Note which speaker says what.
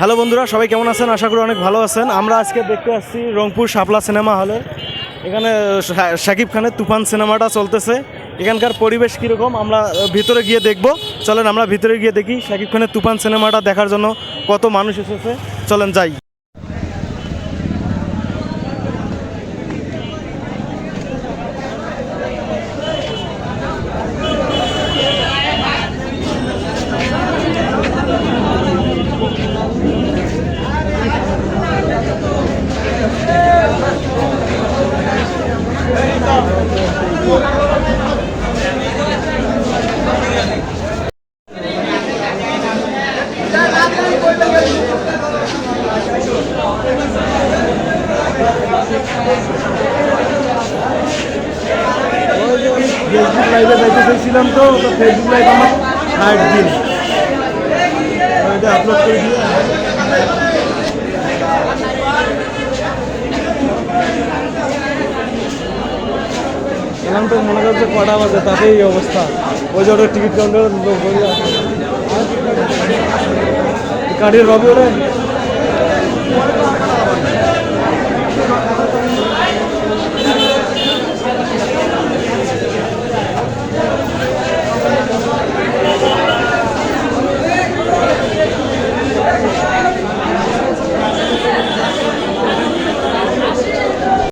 Speaker 1: Hello বন্ধুরা, সবাই কেমন আছেন? আশা করি অনেক ভালো আছেন। আমরা আজকে দেখতে আসছি রংপুর শাপলা সিনেমা হলে। এখানে শাকিব খানের তুফান সিনেমাটা চলতেছে। এখানকার পরিবেশ কীরকম, আমরা ভিতরে গিয়ে দেখব। চলেন আমরা ভিতরে গিয়ে দেখি শাকিব খানের তুফান সিনেমাটা দেখার জন্য কত মানুষ এসেছে। চলেন যাই। ফেসবুক লাইভে যাইতে চাইছিলাম তো ফেসবুক লাইভ আমার ষাট দিন। আপলোড করে দিয়ে এলাম তো মনে করছে কটা বাজে, তাতেই অবস্থা। ওই যে ওটা টিকিট কাউন্টার গাড়ির রবি ওরা